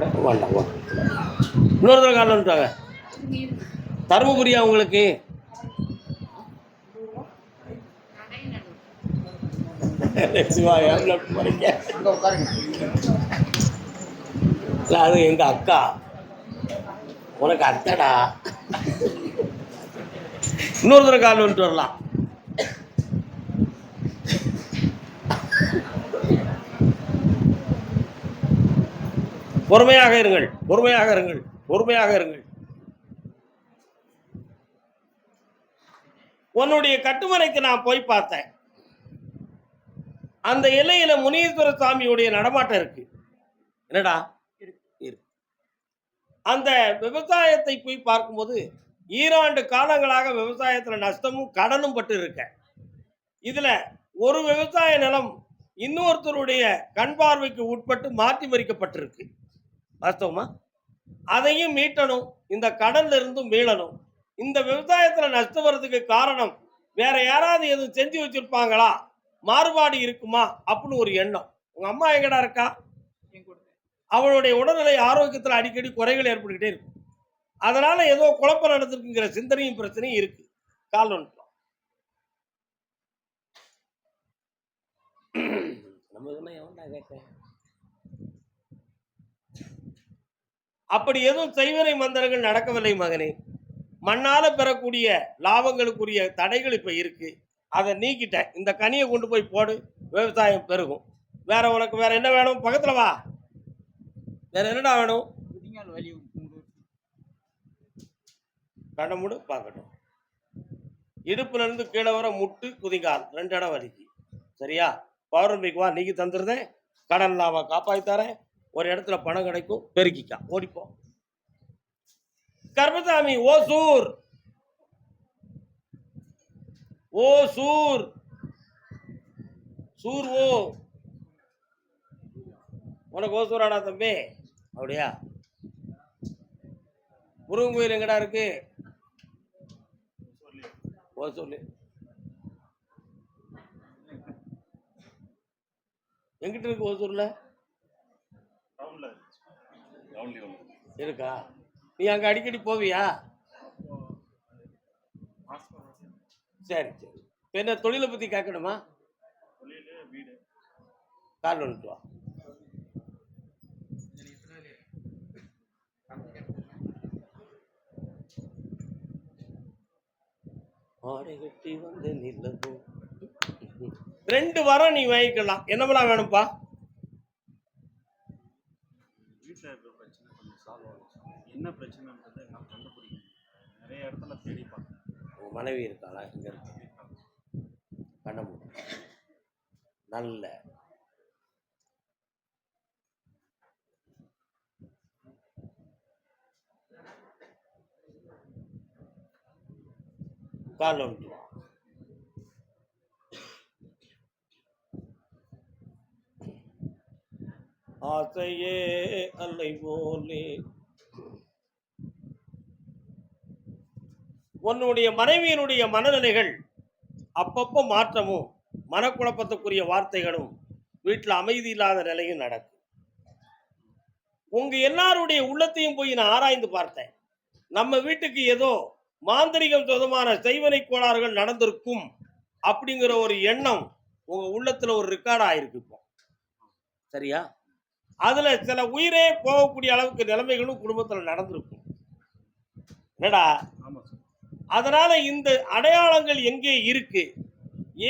வேண்டாம் இன்னொரு தடவை காலில் வந்துட்டாங்க தருமபுரியா உங்களுக்கு? சிவா? இல்ல, அது எங்க அக்கா. உனக்கு அத்தடா. இன்னொரு தடவை கால் வந்துட்டு வரலாம். பொறுமையாக இருங்கள் பொறுமையாக இருங்கள் பொறுமையாக இருங்கள். உன்னுடைய கட்டுமனைக்கு நான் போய் பார்த்தேன். அந்த இலையில முனீஸ்வர சாமியுடைய நடமாட்டம் இருக்கு. என்னடா? இருக்கு. அந்த விவசாயத்தை போய் பார்க்கும்போது ஈராண்டு காலங்களாக விவசாயத்துல நஷ்டமும் கடனும் பட்டு இருக்க. இதுல ஒரு விவசாய நிலம் இன்னொருத்தருடைய கண் பார்வைக்கு உட்பட்டு மாற்றி மறிக்கப்பட்டிருக்கு. வாஸ்தவமா அதையும் மீட்டணும். இந்த கடல்ல இருந்தும் மீளணும். இந்த விவசாயத்துல நஷ்டம் வர்றதுக்கு காரணம் வேற யாராவது எதுவும் செஞ்சு வச்சிருப்பாங்களா? மாறுபாடு இருக்குமா? அப்படின்னு ஒரு எண்ணம். உங்க அம்மா எங்கடா இருக்கா? அவளுடைய உடல்நிலை ஆரோக்கியத்துல அடிக்கடி குறைகள் ஏற்பட்டுக்கிட்டே இருக்கும். அதனால ஏதோ குழப்பம் நடந்திருக்குங்கிற சிந்தனையும் பிரச்சனையும் இருக்கு. கால் வந்துட்டோம் நம்ம எவன்டா கேட்க அப்படி எதுவும் செய்வனை மந்திரங்கள் நடக்கவில்லை மகனே. மண்ணால பெறக்கூடிய லாபங்களுக்குரிய தடைகள் இப்ப இருக்கு. அதை நீக்கிட்டேன் இந்த கனியை கொண்டு போய் போடு. விவசாயம் பெருகும். வேற உனக்கு வேற என்ன வேணும்? பக்கத்துல வா. வேற என்னடா வேணும்? கண்ணை மூடு பார்க்கட்டும் இடுப்புல இருந்து கீழே வர முட்டு குதிங்கால் ரெண்டு இடம் வலிக்கு. சரியா? பௌர்ணமிக்கு வா நீக்கி தந்துருந்தேன் கடன் லாபம் காப்பாத்தி தரேன். ஒரு இடத்துல பணம் கிடைக்கும் பெருக்கிக்கா ஓடிப்போம். கர்மசாமி ஓசூர் ஓ சூர். சூர் ஓ. உனக்கு ஓசூராடா தம்பி? அப்படியா? முருகன் கோயில் எங்கடா இருக்கு? ஓ சொல்லு எங்கிட்ட இருக்கு ஓசூர்ல இருக்கா? நீ அங்க அடிக்கடி போவியா? சரி சரி. இப்ப என்ன தொழிலை பத்தி கேட்கணுமா? கால் வந்துட்டு வா. ரெண்டு வாரம் நீ வாங்கிக்கலாம். என்னமெல்லாம் வேணும்ப்பா வீட்டில் இருக்கிற பிரச்சனை கொஞ்சம் சால்வ் ஆகும் என்ன பிரச்சனைன்றதை நான் கண்டுபிடிக்கணும். நிறைய இடத்துல தேடி பார்த்தேன் உங்க மனைவி இருக்காளா? இங்க இருக்கு? கண்ண மூடு. நல்ல. கால் வந்துட்டு. ஆசையே அல்லை போலே உன்னுடைய மனைவியினுடைய மனநிலைகள் அப்பப்போ மாற்றமும் மனக்குழப்பத்துக்குரிய வார்த்தைகளும் வீட்டில் அமைதி இல்லாத நிலையும் நடக்கும். உங்க எல்லாருடைய உள்ளத்தையும் போய் நான் ஆராய்ந்து பார்த்தேன். நம்ம வீட்டுக்கு ஏதோ மாந்திரிகம் சொந்தமான செய்வனை கோளாறுகள் நடந்திருக்கும் அப்படிங்கிற ஒரு எண்ணம் உங்க உள்ளத்துல ஒரு ரெக்கார்ட் ஆயிருக்கு இப்போ. சரியா? அதுல சில உயிரே போகக்கூடிய அளவுக்கு நிலைமைகளும் குடும்பத்துல நடந்திருக்கும். என்னடா? ஆமாம் சார். அதனால இந்த அடையாளங்கள் எங்கே இருக்கு?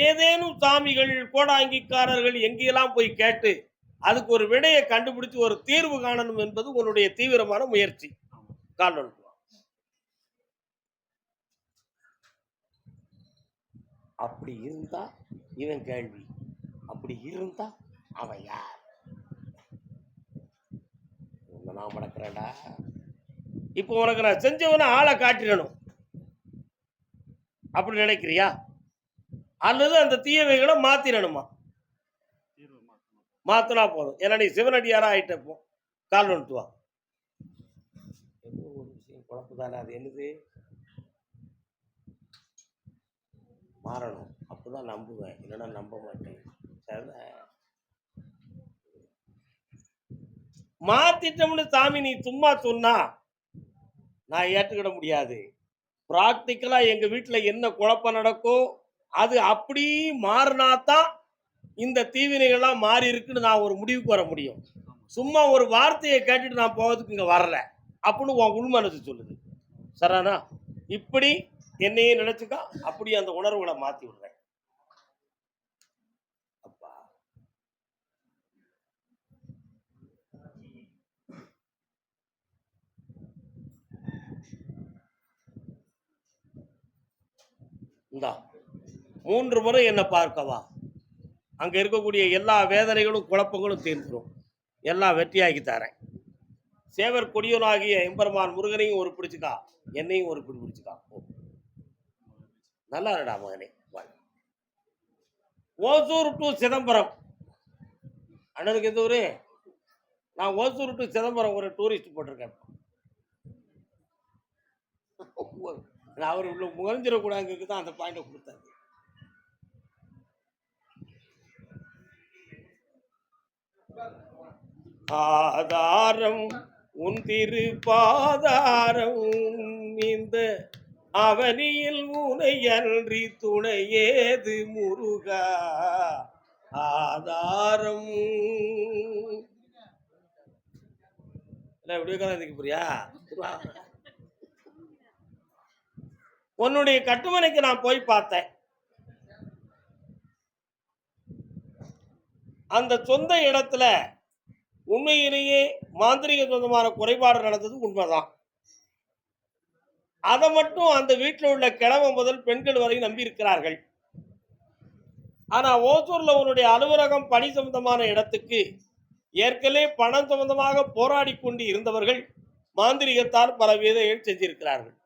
ஏதேனும் சாமிகள் கோடாங்கிக்காரர்கள் எங்கெல்லாம் போய் கேட்டு அதுக்கு ஒரு விடையை கண்டுபிடிச்சு ஒரு தீர்வு காணணும் என்பது உங்களுடைய தீவிரமான முயற்சி. ஆமாம் காரணம் அப்படி இருந்தா இவன் கேள்வி. அப்படி இருந்தா அவன் யார்? நான் மடக்கிறேன்டா இப்போ உனக்கு நான் செஞ்சவன ஆளை காட்டிடணும். அப்படி நினைக்கிறியா? அல்லது அந்த தீயவைகளை மாத்திரணுமா? மாத்தினா போதும். ஏன்னா நீ சிவனடியாரா ஆயிட்டப்போ. கால் வந்துட்டு ஒரு விஷயம் குழப்பு தானே அது என்னது? மாறணும். அப்போதான் நம்புவேன். இல்லைன்னா நம்ப மாட்டேன். சரிதான் மாத்திட்டோம்னு சாமி நீ சும்மா சொன்னா நான் ஏற்றுக்கிட முடியாது. ப்ராக்டிக்கலாக எங்கள் வீட்டில் என்ன குழப்பம் நடக்கோ அது அப்படி மாறினாதான் இந்த தீவினைகள்லாம் மாறி இருக்குன்னு நான் ஒரு முடிவுக்கு வர முடியும். சும்மா ஒரு வார்த்தையை கேட்டுட்டு நான் போகிறதுக்கு இங்கே வரல. அப்படின்னு உன் உள்மனசு சொல்லுது. சரானா இப்படி என்னையே நினச்சிக்கா அப்படி அந்த உணர்வுகளை மாற்றி விடுறேன் அப்பா இந்தா மூன்று முறை என்னை பார்க்கவா. அங்கே இருக்கக்கூடிய எல்லா வேதனைகளும் குழப்பங்களும் தீர்ந்துடும் எல்லாம் வெற்றியாக்கி தரேன். சேவர் கொடியோனாகிய எம்பெருமான் முருகனையும் ஒரு பிடிச்சிக்கா என்னையும் ஒரு பிடி பிடிச்சிக்கா. நல்லா இருடா மகனே ஓசூர் டு சிதம்பரம். அண்ணனுக்கு எந்த ஊரு? நான் ஓசூர் டு சிதம்பரம் ஒரு டூரிஸ்ட் போட்டிருக்கேன். நான் அவர் உள்ள முகஞ்சிடக்கூடாதுக்கு தான் அந்த பாயிண்டை கொடுத்தாரு. ஆதாரம் உன் திரு பாதாரம் இந்த அவனியில் உனை அன்றி துணையேது முருகா? ஆதாரம். இல்லை எப்படியோ உட்காந்து புரியா உன்னுடைய கட்டுமனைக்கு நான் போய் பார்த்தேன். அந்த சொந்த இடத்துல உண்மையிலேயே மாந்திரிக சொந்தமான குறைபாடு நடந்தது உண்மைதான். அதை மட்டும் அந்த வீட்டில் உள்ள கிழமை முதல் பெண்கள் வரை நம்பி இருக்கிறார்கள் ஆனா ஓசூர்ல உன்னுடைய அலுவலகம் பணி சம்பந்தமான இடத்துக்கு ஏற்கனவே பணம் சம்பந்தமாக போராடி கொண்டு இருந்தவர்கள் மாந்திரிகத்தால் பல விதைகள் செஞ்சிருக்கிறார்கள்?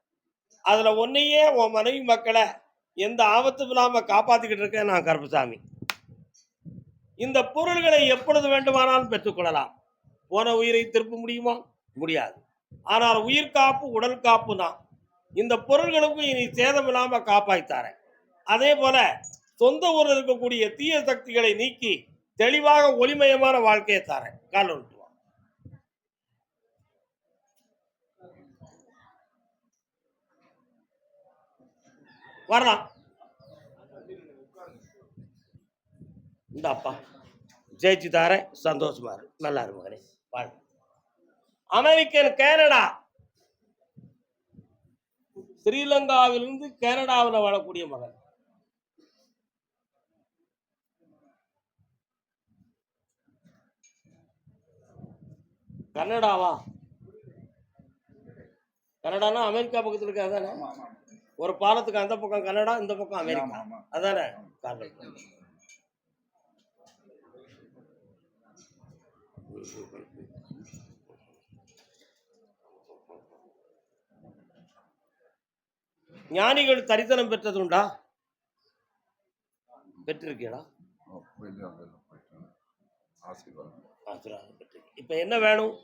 அதுல ஒன்னையே உன் மனைவி மக்களை எந்த ஆபத்தும் இல்லாம காப்பாத்திக்கிட்டு இருக்கேன் நான் கருப்பசாமி. இந்த பொருள்களை எப்பொழுது வேண்டுமானாலும் பெற்றுக்கொள்ளலாம் போன உயிரை திருப்ப முடியுமா? முடியாது. ஆனால் உயிர் காப்பு உடல் காப்பு தான். இந்த பொருள்களுக்கும் இனி சேதம் இல்லாம காப்பாய்த்தாரேன் அதே போல சொந்த ஊரில் இருக்கக்கூடிய தீய சக்திகளை நீக்கி தெளிவாக ஒளிமயமான வாழ்க்கையை தாரேன். கால விட்டு வா. வரலாம். இந்த அப்பா. ஜெயிச்சு தாரேன். சந்தோஷமா இரு. நல்லா இரு வாழ் அமெரிக்கன் கேனடா. ஸ்ரீலங்காவிலிருந்து கேனடாவில் வாழக்கூடிய மகன். கனடாவா? கனடானா அமெரிக்கா பக்கத்தில் இருக்காதானே? ஒரு பாலத்துக்கு அந்த பக்கம் கனடா இந்த பக்கம் அமெரிக்கா. அதானே. ஞானிகள் தரிசனம் பெற்றதுண்டா? பெற்றிருக்கீங்களா? ஆசீர்வாதம் பெற்றிருக்கீங்க. இப்ப என்ன வேணும்?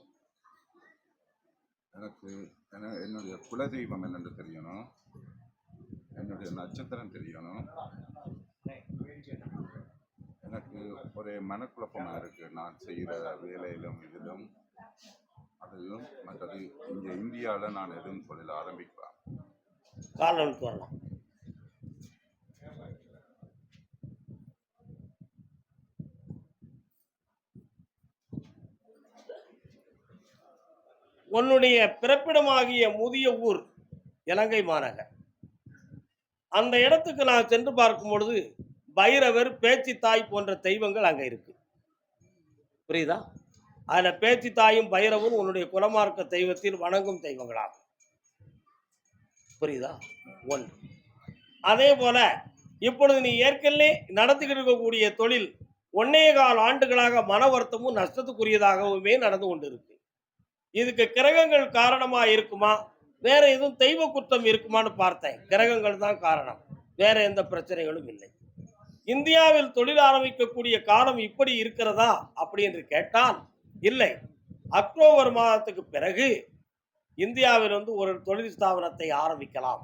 எனக்கு என- என்னுடைய குலதெய்வம் என்னன்னு தெரியணும்? என்னுடைய நட்சத்திரம் தெரியணும். எனக்கு ஒரே மனக்குழப்பமாக இருக்கு. நான் செய்கிற வேலையிலும் இதிலும் அதிலும் மற்றது இந்த இந்தியாவில் நான் எதுவும் தொழில் ஆரம்பிக்கலாம் காரணம்னு வரலாம் உன்னுடைய பிறப்பிடமாகிய முதிய ஊர் இலங்கை மாநகர். அந்த இடத்துக்கு நான் சென்று பார்க்கும் பொழுது பைரவர் பேச்சு தாய் போன்ற தெய்வங்கள் அங்கே இருக்கு. புரியுதா? அதில் பேச்சு தாயும் பைரவும் உன்னுடைய குலமார்க்க தெய்வத்தில் வணங்கும் தெய்வங்களாகும் புரியுதா? ஒன்று. அதே போல இப்பொழுது நீ ஏற்கனவே நடத்திக்கிட்டு இருக்கக்கூடிய தொழில் ஒன்னே கால் ஆண்டுகளாக மன வருத்தமும் நஷ்டத்துக்குரியதாகவுமே நடந்து கொண்டிருக்கு. இதுக்கு கிரகங்கள் காரணமாக இருக்குமா? வேற எதுவும் தெய்வ குற்றம் இருக்குமான்னு பார்த்தேன். கிரகங்கள் தான் காரணம். வேற எந்த பிரச்சனைகளும் இல்லை. இந்தியாவில் தொழில் ஆரம்பிக்கக்கூடிய காலம் இப்படி இருக்கிறதா அப்படி என்று கேட்டால் இல்லை. அக்டோபர் மாதத்துக்கு பிறகு இந்தியாவில் வந்து ஒரு தொழில் ஸ்தாபனத்தை ஆரம்பிக்கலாம்.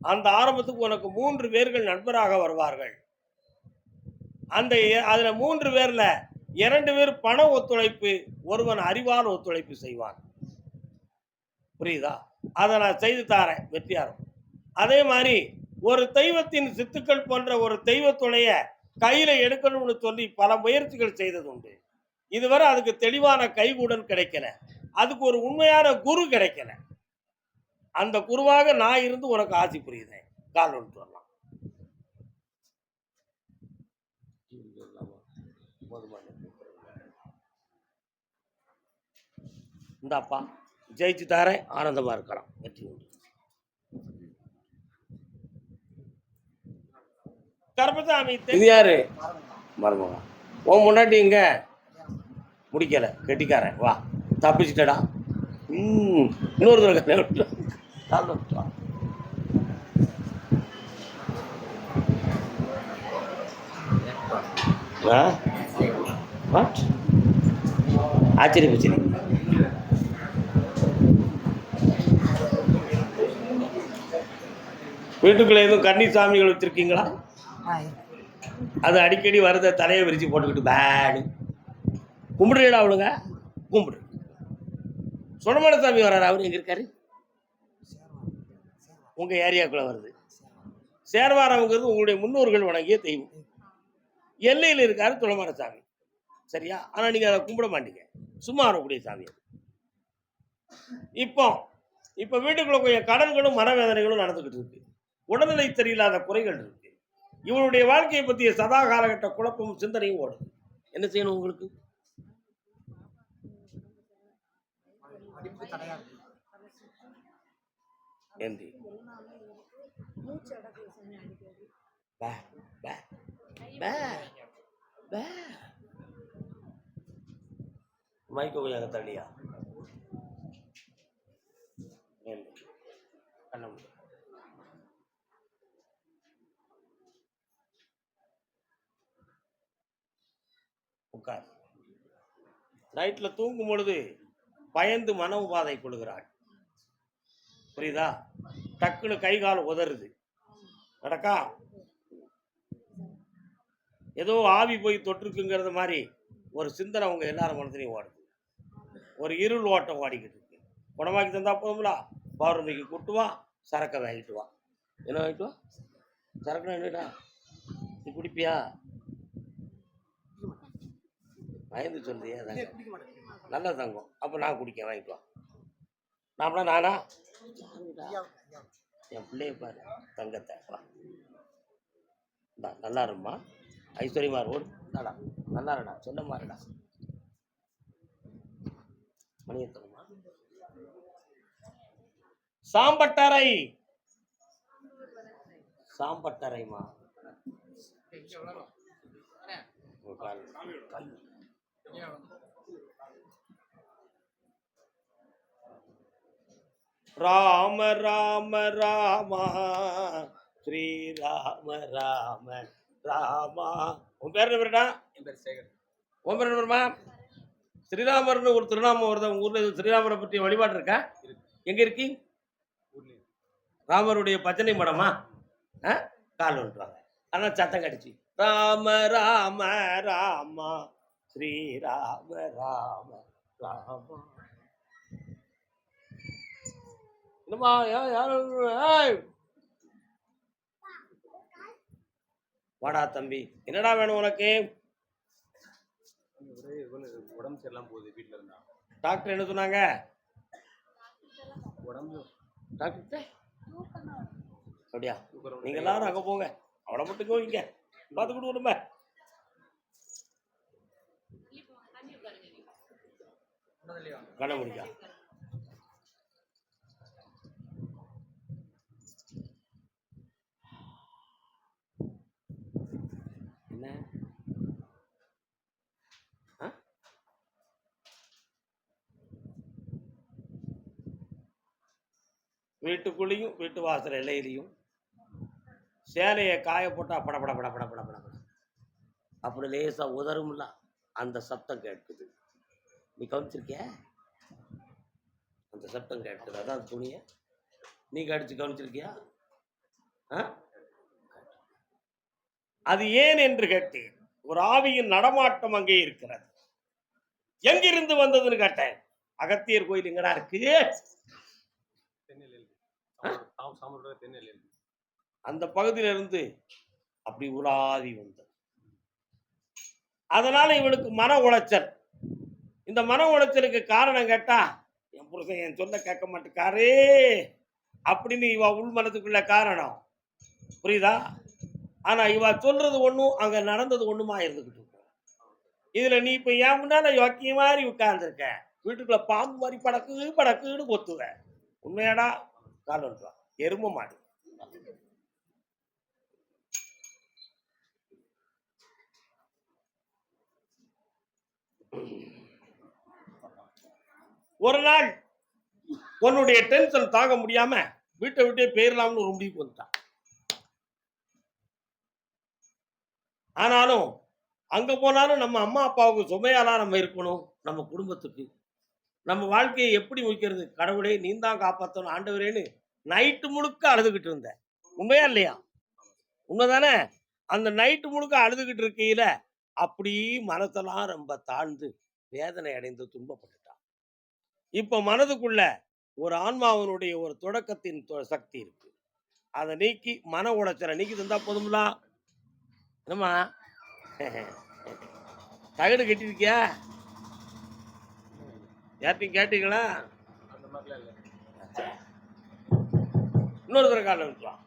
அந்த ஆரம்பத்துக்கு உனக்கு மூன்று பேர்கள் நண்பராக வருவார்கள். அந்த ஏ- மூன்று பேரில் இரண்டு பேர் பண ஒத்துழைப்பு ஒருவன் அறிவால் ஒத்துழைப்பு செய்வான். புரியுதா? அதை நான் செய்து தாரேன் வெற்றியாரம். அதே மாதிரி ஒரு தெய்வத்தின் சித்துக்கள் போன்ற ஒரு தெய்வத்துடைய கையில் எடுக்கணும்னு சொல்லி பல முயற்சிகள் செய்தது உண்டு. இதுவரை அதுக்கு தெளிவான கைகூடன் கிடைக்கல. அதுக்கு ஒரு உண்மையான குரு கிடைக்கல. அந்த குருவாக நான் இருந்து உனக்கு ஆசி புரியுதேன் கால் ஒன்று வரலாம். இந்தாப்பா. ஜெயிச்சு தாரேன் ஆனந்தமா இருக்கலாம். வெற்றி உண்டு. கருப்பசாமி இது யாரு? மருமகா உன் முன்னாடி இங்க. முடிக்கல. கெட்டிக்காரன். வா. தப்பிச்சிட்டடா. ம். இன்னொரு தடவை கல்யாணம் விட்டு. கால்ல விட்டு வா. ஆ வாட் ஆச்சரியப்பச்சு வீட்டுக்குள்ள எதுவும் கன்னி சாமிகள் வச்சிருக்கீங்களா? அது அடிக்கடி வரத தலையை விரிச்சு போட்டுக்கிட்டு பேடு கும்பிடுறீடா அவளுங்க. கும்பிடு. சுடமான சாமி வர்றாரு. அவர் எங்க இருக்காரு? உங்க ஏரியாக்குள்ள வருது. சேர்வாரவங்கிறது உங்களுடைய முன்னோர்கள் வணங்கிய தெய்வம். எல்லையில் இருக்காரு துளமான சாமி. சரியா? ஆனா நீங்க அதை கும்பிட மாட்டீங்க. சும்மா வரக்கூடிய சாமி இப்போ இப்போ வீட்டுக்குள்ள கொஞ்சம் கடன்களும் மனவேதனைகளும் நடந்துகிட்டு இருக்கு. உடல்நிலை சரியில்லாத குறைகள் இருக்கு. இவனுடைய வாழ்க்கையை பற்றிய சதா காலகட்ட குழப்பமும் சிந்தனையும் ஓடுது. என்ன செய்யணும் உங்களுக்கு? படிப்பு கொஞ்சம் தள்ளியா? கண்ண மூடு. உட்கார் நைட்டில் தூங்கும் பொழுது பயந்து மன உபாதை கொள்கிறாள். புரியுதா? டக்குன்னு கை கால் உதறுது. நடக்கா ஏதோ ஆவி போய் தொற்றுக்குங்கிறது மாதிரி ஒரு சிந்தனை அவங்க எல்லாரும் மனசுலையும் ஓடுது. ஒரு இருள் ஓட்டம் ஓடிக்கிட்டு இருக்கு. குணமாக்கி தந்தா போதுங்களா பௌர்ணமிக்கு கூட்டுவான் சரக்கை வாங்கிட்டு வா. என்ன வாங்கிட்டு வா? சரக்கு என்னடா? நீ குடிப்பியா? பயந்து சொல்றியா மாட்டேன் நல்ல தங்கம் அப்போ நான் குடிக்க வாங்கிட்டு வா. நாமளா நானா? என் பிள்ளைய பாரு தங்கத்தை. வா. நல்லா இருமா ஐஸ்வர்யமா ரோடு. நாடா நல்லா இருடா. செல்லமா இருடா மணியை தருமா சாம்பட்டறை கால். ராம ராம ராமா ஸ்ரீராம ராம ராமா. உன் பேர் என்ன பேருடா? என் பேர் சேகர். உன் பேர் என்ன பேருமா? ஸ்ரீராமர்னு ஒரு திருநாமம் வருது. உங்க ஊர்ல ஸ்ரீராமரை பற்றிய வழிபாடு இருக்கா? எங்க இருக்கி? ராமருடைய பஜனை மடமா? கால் வந்துருவாங்க ஆனால் சத்தம் கடிச்சு ராம ராம ராமா. ஸ்ரீராம ராம. ராமா என்னம்மா யா- யாரும் ஏய். வாடா தம்பி. என்னடா வேணும் உனக்கு? உடம்பு சரியில்லாம போகுது வீட்டில் இருந்தா. டாக்டர் என்ன சொன்னாங்க? உடம்பு. டாக்டர்? அப்படியா? நீங்க எல்லாரும் அங்க போங்க. அவனை மட்டும் கோவிங்க. பார்த்து கொடுக்கணுமே. கடைபிடிக்கா என்ன? வீட்டுக்குள்ளேயும் வீட்டு வாசல் இலையிலையும் சேலையை காய போட்டா பட பட பட பட பட பட அப்படி லேசா உதரும்ல அந்த சத்தம் கேட்குது. நீ கவனிச்சிருக்கிய? அந்த சத்தம் கேட்குது அதான் துணியை. நீ கடிச்சு கவனிச்சிருக்கியா? ஆ? அது ஏன் என்று கேட்டேன். ஒரு ஆவியின் நடமாட்டம் அங்கே இருக்கிறது. எங்கிருந்து வந்ததுன்னு கேட்டேன். அகத்தியர் கோயில் எங்கடா இருக்கு? அந்த பகுதியிலிருந்து அப்படி உலாவி வந்தது. அதனால இவளுக்கு மன உளைச்சல். இந்த மன உளைச்சலுக்கு காரணம் கேட்டா என் புருஷன் என் சொல்ல கேட்க மாட்டேக்காரே அப்படின்னு இவா உள் மனத்துக்குள்ள காரணம். புரியுதா? ஆனா இவா சொல்றது ஒன்றும் அங்க நடந்தது ஒண்ணுமா இருந்துகிட்டு இதுல நீ இப்ப என் முன்னால யோக்கிய மாதிரி உட்கார்ந்துருக்க. வீட்டுக்குள்ள பாம்பு மாதிரி படக்கு படக்குன்னு கொத்துவ. உண்மையாடா? காலன்றா எரும மாடு. ஒரு நாள் உன்னுடைய டென்ஷன் தாங்க முடியாம வீட்டை விட்டே போயிடலாம்னு ஒரு முடிவுக்கு வந்துட்டான். ஆனாலும் அங்க போனாலும் நம்ம அம்மா அப்பாவுக்கு சுமையாலாம் நம்ம இருக்கணும் நம்ம குடும்பத்துக்கு. நம்ம வாழ்க்கையை எப்படி முடிக்கிறது கடவுளே நீ தான் காப்பாற்றணும் ஆண்டவரேன்னு நைட்டு முழுக்க அழுதுகிட்டு இருந்தேன் உண்மையா இல்லையா? உண்மைதானே? அந்த நைட்டு முழுக்க அழுதுகிட்டு இருக்கையில அப்படி மனசெல்லாம் ரொம்ப தாழ்ந்து வேதனை அடைந்து துன்பப்பட்டு இப்ப மனதுக்குள்ள ஒரு ஆன்மாவனுடைய ஒரு தொடக்கத்தின் சக்தி இருக்கு. அதை நீக்கி மன உளைச்சலை நீக்கி தந்தா போதும்லா? என்னம்மா? தகடு கட்டிருக்கியா யார்ட்டையும் கேட்டீங்களா? இன்னொரு தடவை காலில் விட்டுலாம்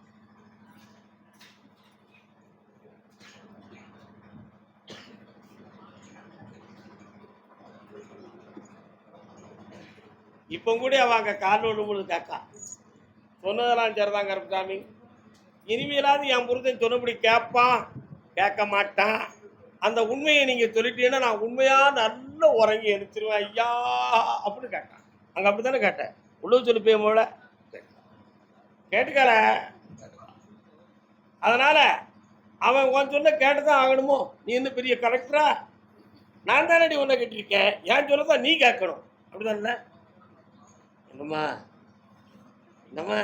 இப்போ கூட அவங்க காலில் விழும்போது கேட்கா சொன்னதெல்லாம் சரிதான் கருப்பசாமி. இனிமேலாவது என் புருஷன் சொன்னபடி கேட்பான் கேட்க மாட்டான். அந்த உண்மையை நீங்கள் சொல்லிட்டீங்கன்னா நான் உண்மையாக நல்ல உறங்கி எழுச்சிருவேன் ஐயா அப்படின்னு கேட்டான். அங்கே அப்படி தானே கேட்டேன். உள்ளூர் சொல்லி போய் போல கேட்டுக்கல? அதனால் அவன் உன் சொல்ல கேட்டுதான் ஆகணுமோ? நீ என்ன பெரிய கலெக்டரா நான் தானடி உன்னை கேட்டிருக்கேன் ஏன் சொல்லதான் நீ கேட்கணும். அப்படிதானே என்னம்மா என்னம்மா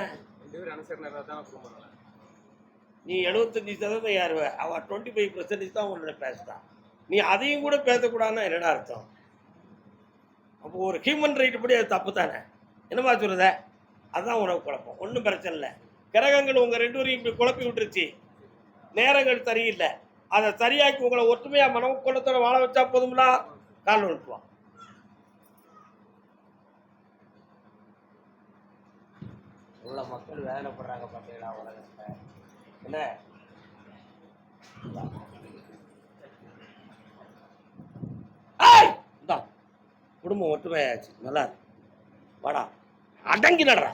நீ எழுபத்தஞ்சு சதவீதம் யாருவ அவ டுவெண்ட்டி ஃபைவ் பர்சன்டேஜ் தான் உன்னோட பேசுதான் நீ அதையும் கூட பேசக்கூடாதுன்னா என்னடா அர்த்தம்? அப்போ ஒரு ஹியூமன் ரைட் படி அது தப்பு தானே? என்னம்மா சொல்லுத அதுதான் உனக்கு குழப்பம். ஒன்றும் பிரச்சனை இல்லை. கிரகங்கள் உங்கள் ரெண்டு பேரையும் இப்படி குழப்பி விட்டுருச்சு. நேரங்கள் சரியில்லை. அதை சரியாக்கி உங்களை ஒற்றுமையா மனக்குள்ளத்தோட வாழ வச்சா போதுங்களா கால் விட்டுருவான் இவ்வளோ மக்கள் வேதனைப்படுறாங்க பார்த்தீங்களா உலகத்தை என்ன? குடும்பம் ஒற்றுமையாச்சு நல்லா இருக்கு. வாடா. அடங்கி நடறா.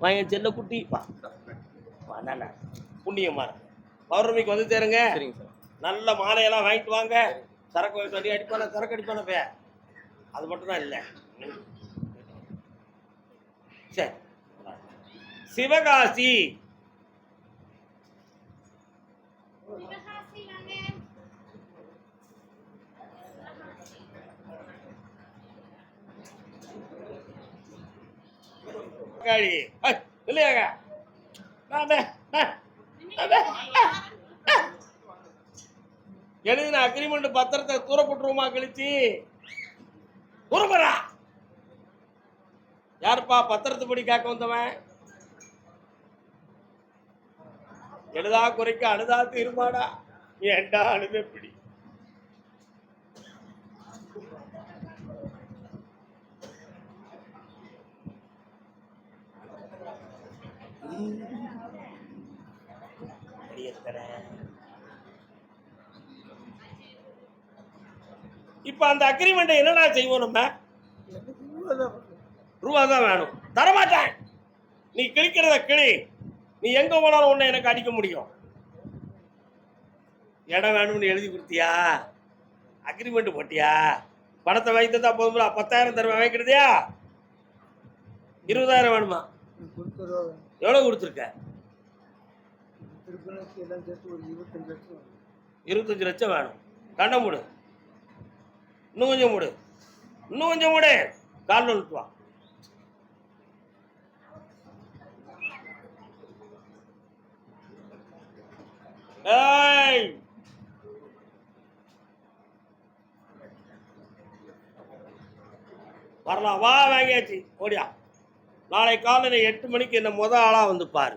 வாங்க செல்ல குட்டி. வா. வா நல்லா புண்ணியமா இருக்கு பௌர்ணமிக்கு வந்து சேருங்க. சரிங்க சார். நல்ல மாலையெல்லாம் வாங்கிட்டு வாங்க. சரக்கு அடி அடிப்பான சரக்கு அடிப்பான பே அது மட்டும் தான் இல்லை. சரி. சிவகாசி. காளி இல்லையாங்க. எழுதின அக்ரிமெண்ட் பத்திரத்தை தூரப்பட்டுருமா கழிச்சு? தூரப்படா யாருப்பா பத்திரத்து படி கேட்க வந்தவன்? எழுதா குறைக்க அழுதா தீர்மாடா ஏண்டா அழுத பிடி இப்ப அந்த அக்ரிமெண்ட் என்னடா செய்வோம் நம்ம? ரூபா தான் வேணும். தரமாட்டேன். நீ கிழிக்கிறத கிளி நீ எங்க போனாலும் உன்னை எனக்கு அடிக்க முடியும். இடம் வேணும்னு எழுதி கொடுத்தியா? அக்ரிமெண்ட் போட்டியா? பணத்தை வாங்கி தந்தா போதும்ல. பத்தாயிரம் தருவேன். வாங்கிக்கிறதையா இருபதாயிரம் வேணுமா? எவ்வளவு கொடுத்துருக்க? இருபத்தஞ்சு லட்சம் வேணும். கண்ணை மூடு. இன்னும் கொஞ்சம் மூடு. இன்னும் கொஞ்சம் மூடு. விட்டுவா ஏய் வரலாம் வா வாங்கியாச்சு. ஓடியா. நாளை காலையில் எட்டு மணிக்கு என்ன முத ஆளாக வந்து பாரு.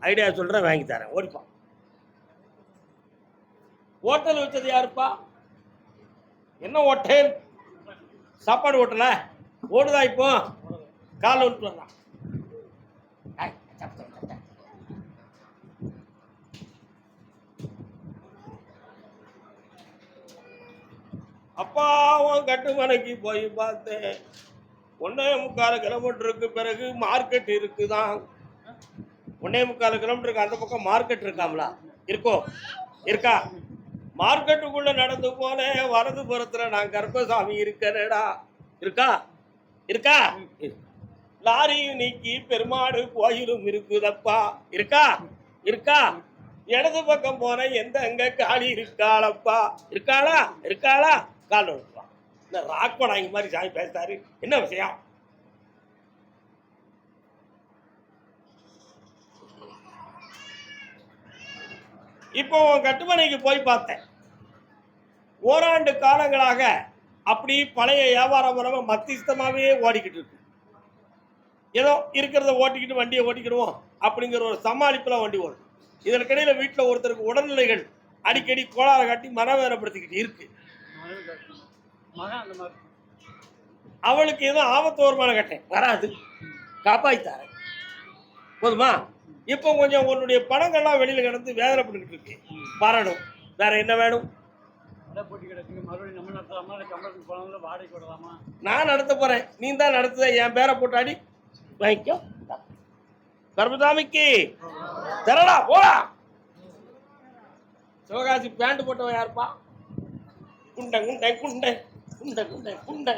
ஐடியா சொல்கிறேன் வாங்கி தரேன். ஓடிப்பா. ஹோட்டல் வச்சது யாருப்பா? என்ன ஹோட்டல்? சாப்பாடு ஓட்டலை ஓடுதா இப்போ? காலைல விட்டுரலாம் அப்பாவும் கட்டுமனைக்கு போய் பார்த்தேன். ஒன்னே முக்கால் கிலோமீட்டருக்கு பிறகு மார்க்கெட் இருக்குதான். ஒன்னே முக்கால் கிலோமீட்டருக்கு அந்த பக்கம் மார்க்கெட் இருக்காங்களா இருக்கோ? இருக்கா? மார்க்கெட்டுக்குள்ள நடந்து போல வரது புறத்துல நான் கருப்பசாமி இருக்கிறேடா இருக்கா? இருக்கா? லாரியும் நீக்கி பெருமாடு கோயிலும் இருக்குதப்பா. இருக்கா? இருக்கா? இடது பக்கம் போன எந்த அங்க காளி இருக்காளப்பா. இருக்காளா? இருக்காளா? காலில் விட்டுவா இந்த ராக் படாங்க மாதிரி சாமி பேசுறாரு. என்ன விஷயம்? இப்போ உன் கட்டுமனைக்கு போய் பார்த்தேன். ஓராண்டு காலங்களாக அப்படி பழைய வியாபார மூலமா மத்தியஸ்தமாகவே ஓடிக்கிட்டு இருக்கு. ஏதோ இருக்கிறத ஓட்டிக்கிட்டு வண்டியை ஓட்டிக்கிடுவோம் அப்படிங்கிற ஒரு சமாளிப்பில் வண்டி ஓடும். இதற்கிடையில் வீட்டில் ஒருத்தருக்கு உடல்நிலைகள் அடிக்கடி கோளாறு காட்டி மரவேறப்படுத்திக்கிட்டு இருக்கு. அவளுக்கு ஏதோ ஆபத்து வருமான கட்டேன் வராது. காப்பாய்த்தாரேன் போதுமா? இப்போ கொஞ்சம் உன்னுடைய படங்கள்லாம் வெளியில் கிடந்து வேதனைப்பட்டுக்கிட்டு இருக்கு. வரணும். வேற என்ன வேணும்? மறுபடியும் நான் நடத்த போறேன். நீ தான் நடத்துத. என் பேரை போட்டு அடி. வாங்கிக்கோ. கர்மசாமிக்கு. தரடா போடா. சிவகாசி பேண்ட் போட்டவன் யாருப்பா? குண்டை குண்டை குண்டை குண்டை குண்டை குண்டை.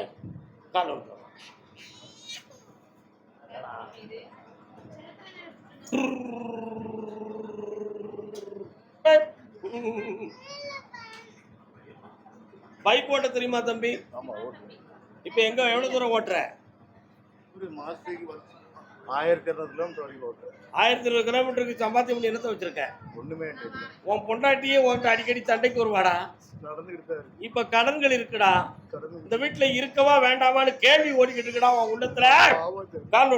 கால பைக் ஓட்ட தெரியுமா தம்பி? இப்போ எங்க எவ்வளவு தூரம் ஓட்டுற? ஆயிரத்தி இரநூறு கிலோமீட்டர் வரைக்கும் ஓட்டுறேன் ஆயிரத்தி இருபது கிலோமீட்டருக்கு சம்பாத்தியம் பண்ணி என்னத்தை வச்சிருக்க? ஒண்ணுமே இல்லை உன் பொண்டாட்டியே உன்கிட்ட அடிக்கடி சண்டைக்கு வருவாடா? நடந்துகிட்டு இப்ப கடன்கள் இருக்குடா. இந்த வீட்டுல இருக்கவா வேண்டாமான்னு கேள்வி ஓடிக்கிட்டு இருக்குடா உன் உள்ளத்துல. பாவம் தெரியும். கால்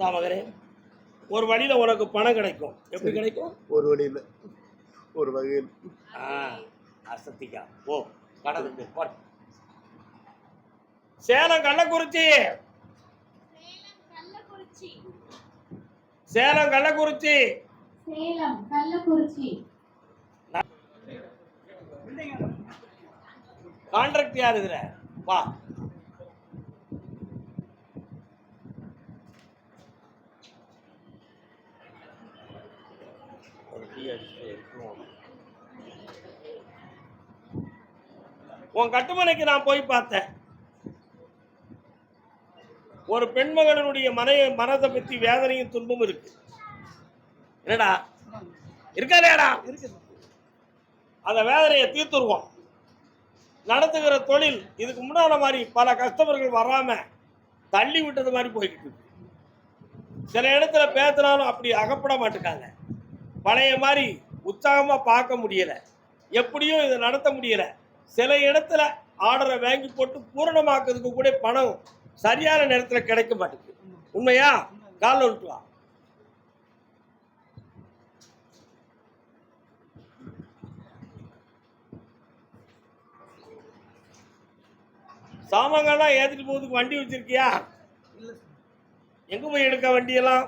மகனே ஒரு வழியில உனக்கு பணம் கிடைக்கும். எப்படி கிடைக்கும்? ஒரு வழியில். ஒரு வகையில். ஆ அசத்திக்கா ஓ கடலுக்கு போ. சேலம் கள்ளக்குறிச்சி. சேலம் கள்ளக்குறிச்சி. சேலம் கள்ளக்குறிச்சி. சேலம் கள்ளக்குறிச்சி. கான்ட்ராக்ட் யார் இதுல? வா ஒரு டீ அடிச்சுட்டு இருக்குவோம். உன் கட்டுமனைக்கு நான் போய் பார்த்தேன். ஒரு பெண்மகனுடைய மனைய மனதை பற்றி வேதனையும் துன்பமும் இருக்கு. என்னடா? இருக்காதேடா. அந்த வேதனையை தீர்த்துருவோம். நடத்துகிற தொழில் இதுக்கு முன்னால மாதிரி பல கஸ்டமர்கள் வராம தள்ளி விட்டது மாதிரி போய்கிட்டு இருக்கு. சில இடத்துல பேசினாலும் அப்படி அகப்பட மாட்டுக்காங்க. பழைய மாதிரி உற்சாகமா பார்க்க முடியல. எப்படியும் இதை நடத்த முடியல. சில இடத்துல ஆர்டரை வாங்கி போட்டு பூரணமாக்குறதுக்கு கூட பணம் சரியான நேரத்தில் கிடைக்க மாட்டேங்குது. உண்மையா? காலில் விட்டு வா. சாமான்கள்லாம் ஏற்றிட்டு போகிறதுக்கு வண்டி வச்சிருக்கியா? எங்கே போய் எடுக்க வண்டியெல்லாம்?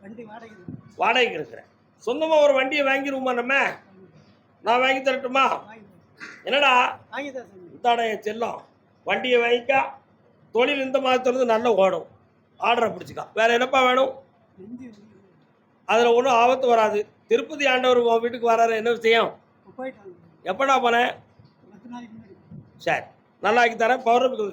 வண்டி வாடகை வாடகைக்கு இருக்கிறேன். சொந்தமாக ஒரு வண்டியை வாங்கிடுவோமா நம்ம? நான் வாங்கி தரட்டுமா? என்னடா? இந்தாடா என் செல்லம். வண்டியை வாங்கிக்கா. தொழில் இந்த மாதத்துலேருந்து நல்லா ஓடும். ஆர்டரை பிடிச்சிக்கா. வேற என்னப்பா வேணும்? அதில் ஒன்றும் ஆபத்து வராது. திருப்பதி ஆண்டவர் உன் வீட்டுக்கு வராரு. என்ன விஷயம்? எப்படா போனேன் சரி. நல்லா ஆக்கி தரேன் பௌர்ணமிக்கு